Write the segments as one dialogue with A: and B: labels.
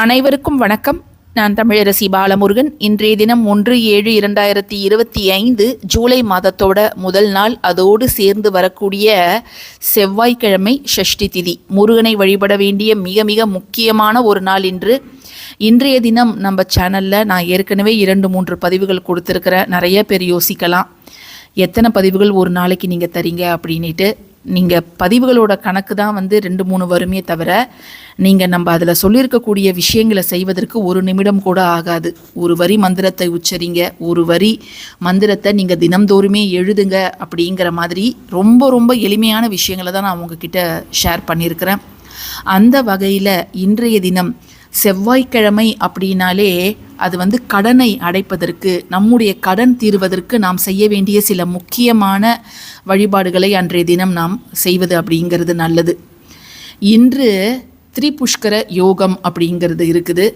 A: அனைவருக்கும் வணக்கம். நான் தமிழரசி பாலமுருகன். இன்றைய தினம் ஒன்று ஏழு இரண்டாயிரத்தி இருபத்தி ஐந்து ஜூலை மாதத்தோட முதல் நாள். அதோடு சேர்ந்து வரக்கூடிய செவ்வாய்க்கிழமை ஷஷ்டி திதி. முருகனை வழிபட வேண்டிய மிக மிக முக்கியமான ஒரு நாள் இன்று. இன்றைய தினம் நம்ம சேனலில் நான் ஏற்கனவே இரண்டு மூன்று பதிவுகள் கொடுத்துருக்கிறேன். நிறைய பேர் யோசிக்கலாம். எத்தனை பதிவுகள் ஒரு நாளைக்கு நீங்கள் தரீங்க அப்படின்ட்டு நீங்கள் பதிவுகளோட கணக்கு தான் வந்து ரெண்டு மூணு வருமே தவிர நீங்கள் நம்ம அதில் சொல்லியிருக்கக்கூடிய விஷயங்களை செய்வதற்கு ஒரு நிமிடம் கூட ஆகாது. ஒரு வரி மந்திரத்தை உச்சரிங்க ஒரு வரி மந்திரத்தை நீங்கள் தினம்தோறுமே எழுதுங்க அப்படிங்கிற மாதிரி ரொம்ப ரொம்ப எளிமையான விஷயங்களை தான் நான் உங்ககிட்ட ஷேர் பண்ணியிருக்கிறேன். அந்த வகையில் இன்றைய தினம் செவ்வாய்க்கிழமை அப்படின்னாலே அது வந்து கடனை அடைப்பதற்கு நம்முடைய கடன் தீர்வதற்கு நாம் செய்ய வேண்டிய சில முக்கியமான வழிபாடுகளை அன்றைய தினம் நாம் செய்வது அப்படிங்கிறது நல்லது. இன்று திரிபுஷ்கர யோகம் அப்படிங்கிறது இருக்குது.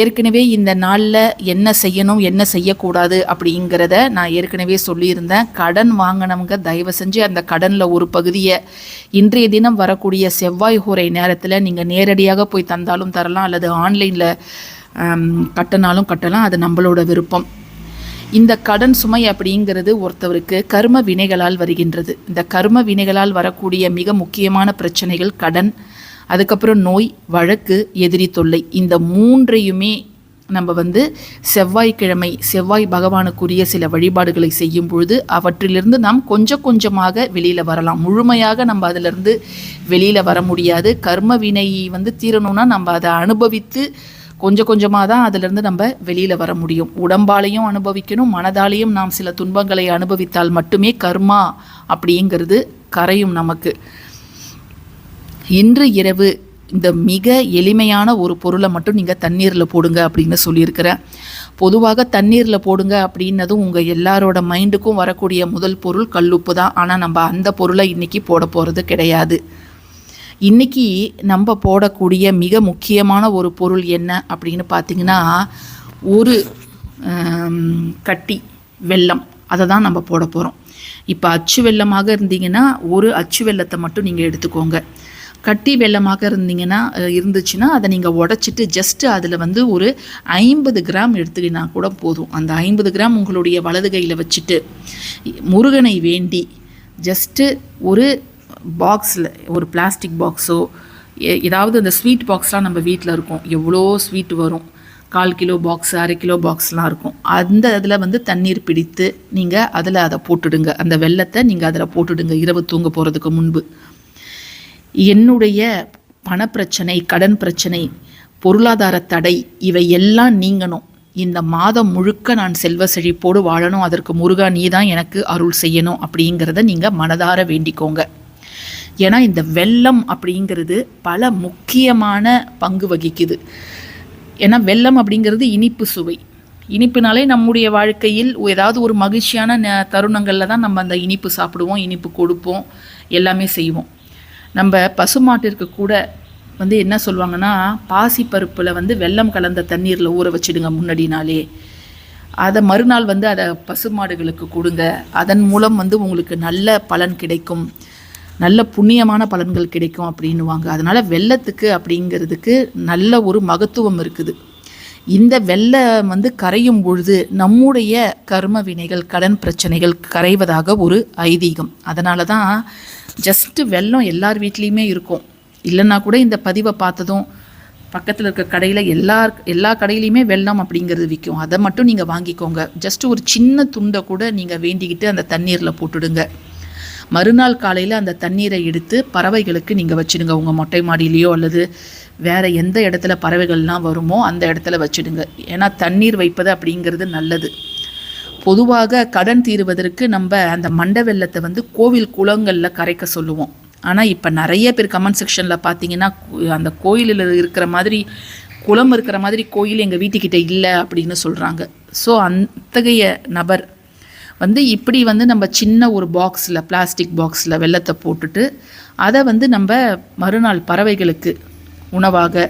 A: ஏற்கனவே இந்த நாளில் என்ன செய்யணும் என்ன செய்யக்கூடாது அப்படிங்கிறத நான் ஏற்கனவே சொல்லியிருந்தேன். கடன் வாங்கினவங்க தயவு செஞ்சு அந்த கடனில் ஒரு பகுதியை இன்றைய தினம் வரக்கூடிய செவ்வாய் ஹோரை நேரத்தில் நீங்கள் நேரடியாக போய் தந்தாலும் தரலாம் அல்லது ஆன்லைனில் கட்டினாலும் கட்டலாம். அது நம்மளோட விருப்பம். இந்த கடன் சுமை அப்படிங்கிறது ஒருத்தவருக்கு கர்ம வினைகளால் வருகின்றது. இந்த கர்ம வினைகளால் வரக்கூடிய மிக முக்கியமான பிரச்சனைகள் கடன். அதுக்கப்புறம் நோய் வழக்கு எதிரி தொல்லை. இந்த மூன்றையுமே நம்ம வந்து செவ்வாய்க்கிழமை செவ்வாய் பகவானுக்குரிய சில வழிபாடுகளை செய்யும் பொழுது அவற்றிலிருந்து நாம் கொஞ்சம் கொஞ்சமாக வெளியில் வரலாம். முழுமையாக நம்ம அதிலிருந்து வெளியில் வர முடியாது. கர்ம வினை வந்து தீரணும்னா நம்ம அதை அனுபவித்து கொஞ்சம் கொஞ்சமாக தான் அதிலிருந்து நம்ம வெளியில் வர முடியும். உடம்பாலையும் அனுபவிக்கணும் மனதாலையும் நாம் சில துன்பங்களை அனுபவித்தால் மட்டுமே கர்மா அப்படிங்கிறது கரையும் நமக்கு. இன்று இரவு இந்த மிக எளிமையான ஒரு பொருளை மட்டும் நீங்கள் தண்ணீரில் போடுங்க அப்படின்னு சொல்லியிருக்கிறேன் பொதுவாக தண்ணீரில் போடுங்க அப்படின்னதும் உங்கள் எல்லாரோட மைண்டுக்கும் வரக்கூடிய முதல் பொருள் கல்லுப்பு தான். ஆனால் நம்ம அந்த பொருளை இன்றைக்கி போட போகிறது கிடையாது. இன்றைக்கி நம்ம போடக்கூடிய மிக முக்கியமான ஒரு பொருள் என்ன அப்படின்னு பார்த்தீங்கன்னா ஒரு கட்டி வெல்லம். அதை தான் நம்ம போட போகிறோம் இப்போ அச்சு வெள்ளமாக இருந்தீங்கன்னா ஒரு அச்சு வெள்ளத்தை மட்டும் நீங்கள் எடுத்துக்கோங்க. கட்டி வெள்ளமாக இருந்தீங்கன்னா இருந்துச்சுன்னா அதை நீங்கள் உடச்சிட்டு ஜஸ்ட்டு அதில் வந்து ஒரு ஐம்பது கிராம் எடுத்துக்கினா கூட போதும். அந்த ஐம்பது கிராம் உங்களுடைய வலது கையில் வச்சுட்டு முருகனை வேண்டி ஜஸ்ட்டு ஒரு பாக்ஸில் ஒரு பிளாஸ்டிக் பாக்ஸோ ஏதாவது அந்த ஸ்வீட் பாக்ஸ்லாம் நம்ம வீட்டில் இருக்கும். எவ்வளோ ஸ்வீட் வரும். கால் கிலோ பாக்ஸ் அரை கிலோ பாக்ஸ்லாம் இருக்கும். அந்த இதில் வந்து தண்ணீர் பிடித்து நீங்கள் அதில் அதை போட்டுடுங்க. அந்த வெள்ளத்தை நீங்கள் அதில் போட்டுடுங்க. இரவு தூங்க போகிறதுக்கு முன்பு. என்னுடைய பணப்பிரச்சனை கடன் பிரச்சனை பொருளாதார தடை இவை எல்லாம் நீங்கணும். இந்த மாதம் முழுக்க நான் செல்வ செழிப்போடு வாழணும். அதற்கு முருகா நீ தான் எனக்கு அருள் செய்யணும் அப்படிங்கிறத நீங்கள் மனதார வேண்டிக்கோங்க. ஏன்னா இந்த வெள்ளம் அப்படிங்கிறது பல முக்கியமான பங்கு வகிக்குது. ஏன்னா வெள்ளம் அப்படிங்கிறது இனிப்பு சுவை. இனிப்புனாலே நம்முடைய வாழ்க்கையில் ஏதாவது ஒரு மகிழ்ச்சியான தருணங்களில் தான் நம்ம அந்த இனிப்பு சாப்பிடுவோம் இனிப்பு கொடுப்போம் எல்லாமே செய்வோம். நம்ம பசுமாட்டிற்கு கூட வந்து என்ன சொல்லுவாங்கன்னா பாசி பருப்பில் வந்து வெள்ளம் கலந்த தண்ணீரில் ஊற வச்சிடுங்க முன்னாடி நாளே அதை மறுநாள் வந்து அதை பசுமாடுகளுக்கு கொடுங்க. அதன் மூலம் வந்து உங்களுக்கு நல்ல பலன் கிடைக்கும். நல்ல புண்ணியமான பலன்கள் கிடைக்கும் அப்படின்னுவாங்க. அதனால் வெள்ளத்துக்கு அப்படிங்கிறதுக்கு நல்ல ஒரு மகத்துவம் இருக்குது. இந்த வெள்ளம் வந்து கரையும் பொழுது நம்முடைய கர்ம வினைகள் கடன் பிரச்சனைகள் கரைவதாக ஒரு ஐதீகம். அதனால தான் ஜஸ்ட்டு வெள்ளம் எல்லார் வீட்லேயுமே இருக்கும். இல்லைன்னா கூட இந்த பதிவை பார்த்ததும் பக்கத்தில் இருக்க கடையில் எல்லா எல்லா கடையிலையுமே வெள்ளம் அப்படிங்கிறது விற்கும் அதை மட்டும் நீங்கள் வாங்கிக்கோங்க. ஜஸ்ட் ஒரு சின்ன துண்டை கூட நீங்கள் வேண்டிக்கிட்டு அந்த தண்ணீரில் போட்டுடுங்க. மறுநாள் காலையில் அந்த தண்ணீரை எடுத்து பறவைகளுக்கு நீங்கள் வச்சுடுங்க. உங்கள் மொட்டை மாடியிலையோ அல்லது வேறு எந்த இடத்துல பறவைகள்லாம் வருமோ அந்த இடத்துல வச்சுடுங்க. ஏன்னா தண்ணீர் வைப்பது அப்படிங்கிறது நல்லது. பொதுவாக கடன் தீருவதற்கு நம்ம அந்த மண்ட வெள்ளத்தை வந்து கோவில் குளங்களில் கரைக்க சொல்லுவோம். ஆனால் இப்போ நிறைய பேர் கமெண்ட் செக்ஷனில் பார்த்தீங்கன்னா அந்த கோயிலில் இருக்கிற மாதிரி குளம் இருக்கிற மாதிரி கோயில் எங்கள் வீட்டுக்கிட்ட இல்லை அப்படின்னு சொல்கிறாங்க ஸோ அத்தகைய நபர் வந்து இப்படி வந்து நம்ம சின்ன ஒரு பாக்ஸில் பிளாஸ்டிக் பாக்ஸில் வெள்ளத்தை போட்டுட்டு அதை வந்து நம்ம மறுநாள் பறவைகளுக்கு உணவாக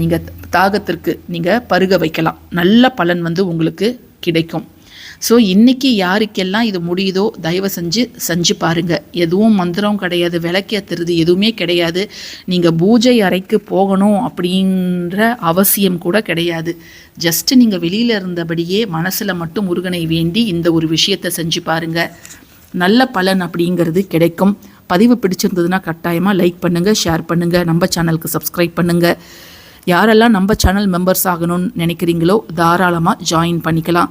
A: நீங்கள் தாகத்திற்கு நீங்கள் பருக வைக்கலாம். நல்ல பலன் வந்து உங்களுக்கு கிடைக்கும். ஸோ இன்றைக்கி யாருக்கெல்லாம் இது முடியுதோ தயவு செஞ்சு செஞ்சு பாருங்கள் எதுவும் மந்திரம் கிடையாது விளக்கேற்றுறது எதுவுமே கிடையாது. நீங்கள் பூஜை அறைக்கு போகணும் அப்படின்ற அவசியம் கூட கிடையாது. ஜஸ்ட்டு நீங்கள் வெளியில் இருந்தபடியே மனசில் மட்டும் முருகனை வேண்டி இந்த ஒரு விஷயத்தை செஞ்சு பாருங்கள் நல்ல பலன் அப்படிங்கிறது கிடைக்கும். பதிவு பிடிச்சிருந்ததுன்னா கட்டாயமாக லைக் பண்ணுங்கள் ஷேர் பண்ணுங்கள் நம்ம சேனலுக்கு சப்ஸ்கிரைப் பண்ணுங்கள் யாரெல்லாம் நம்ம சேனல் மெம்பர்ஸ் ஆகணும்னு நினைக்கிறீங்களோ தாராளமாக ஜாயின் பண்ணிக்கலாம்.